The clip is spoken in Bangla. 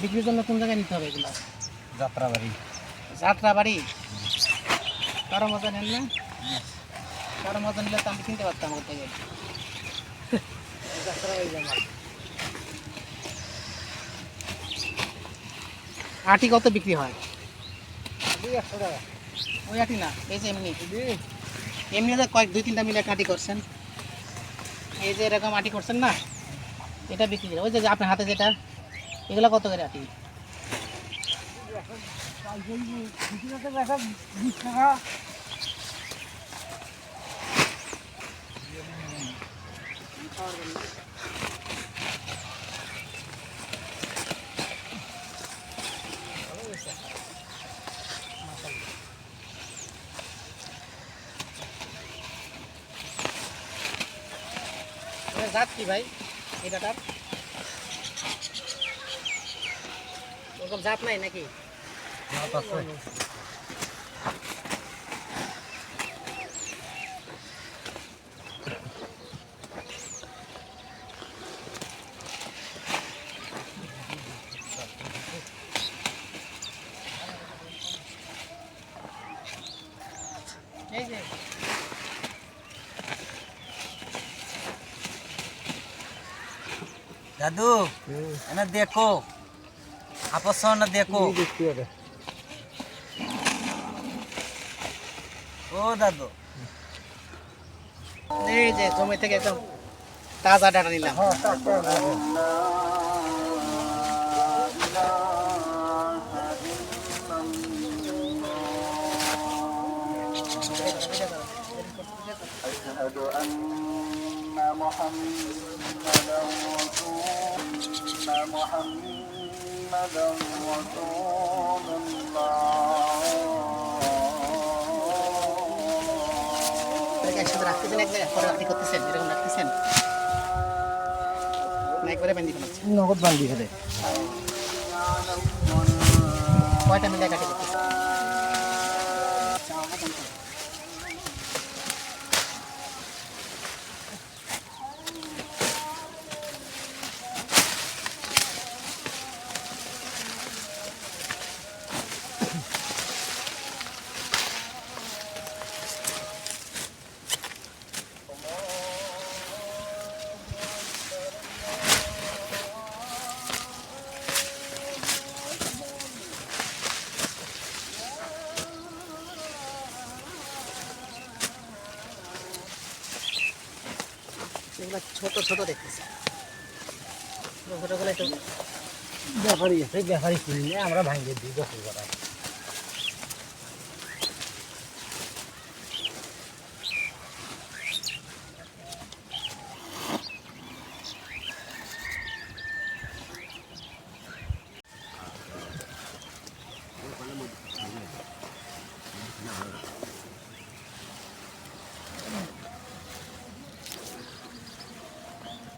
বিক্রির জন্য কোন জায়গায় নিতে হবে এগুলো? যাত্রাবাড়ি। যাত্রা বাড়ি কারও মজা নেন না? কারও মজা নিলে তো আমি কিনতে পারতাম ওর থেকে। যাত্রা বাড়ি জামা আটি কত বিক্রি হয়? একশো টাকা। ওই আটি না এই যে এমনি। এমনি কয়েক দুই তিনটা মিলে আটি করছেন। এই যে এরকম আটি করছেন না? এটা বিক্রি করে। ওই যে আপনার হাতে যেটা, এগুলো কত করে আটি? বিশ টাকা এটার জাত কি ভাই। এটাটার ওরকম জাত নাই নাকি এই যে দাদু এনে দেখো আপস না দেখো ও দাদু এই যে জমি থেকে একদম তাজা ডাটা নিলাম أشهد أن محمدا رسول أن محمدا رسول الله এটাকে একসাথে রাখতেছেন এক জায়গায় পরে আপনি করতেছেন এরকম রাখতেছেন না একবারে বেঁধে ফেলাচ্ছেন নগদ বান্দি ফেলে কয়টা মিলে কাটি করতেছেন এগুলো ছোট ছোট দেখতেছি ছোট ছোটগুলো একটু ব্যাপারী আছে ব্যাপারী কিনলে আমরা ভাঙিয়ে দিই দশ করা